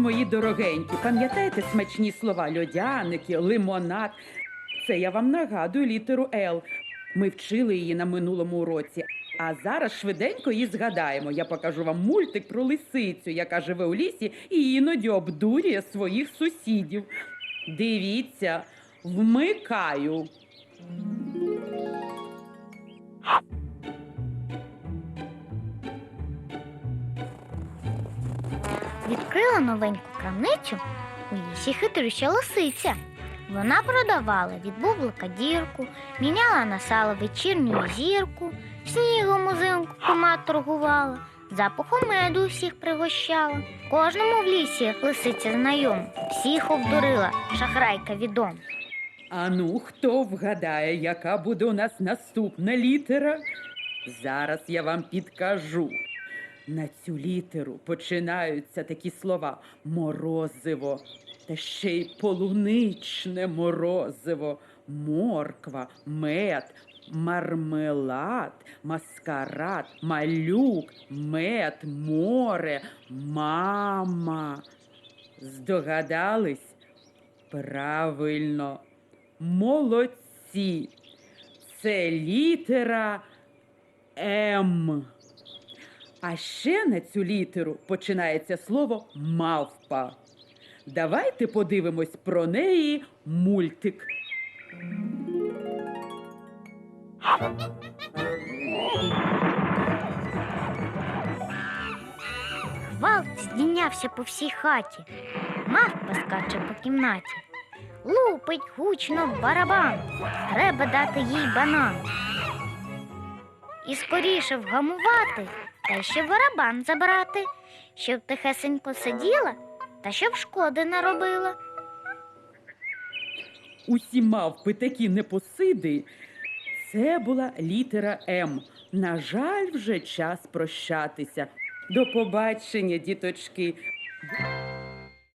дорогенькі, пам'ятаєте смачні слова льодяники, лимонад? Це я вам нагадую літеру Л. Ми вчили її на минулому уроці. А зараз швиденько її згадаємо. Я покажу вам мультик про лисицю, яка живе у лісі і іноді обдурює своїх сусідів. Дивіться, вмикаю. Відкрила новеньку крамницю у лісі хитрюща лисиця. Вона продавала від бублика дірку, міняла на сало вечірню зірку, снігом узимку кума торгувала, запахом меду всіх пригощала. Кожному в лісі лисиця знайома, всіх обдурила, шахрайка відома. А ну, хто вгадає, яка буде у нас наступна літера? Зараз я вам підкажу. На цю літеру починаються такі слова морозиво, та ще й полуничне морозиво, морква, мед, мармелад, маскарад, малюк, мед, море, мама. Здогадались? Правильно, молодці. Це літера М. А ще на цю літеру починається слово мавпа. Давайте подивимось про неї мультик. Гвалт здійнявся по всій хаті, мавпа скаче по кімнаті. Лупить гучно барабан, треба дати їй банан. І скоріше вгамувати, та ще барабан забрати, щоб тихесенько сиділа, та щоб шкоди наробила. Усі мавпи такі непосиди. Це була літера М. На жаль, вже час прощатися. До побачення, діточки.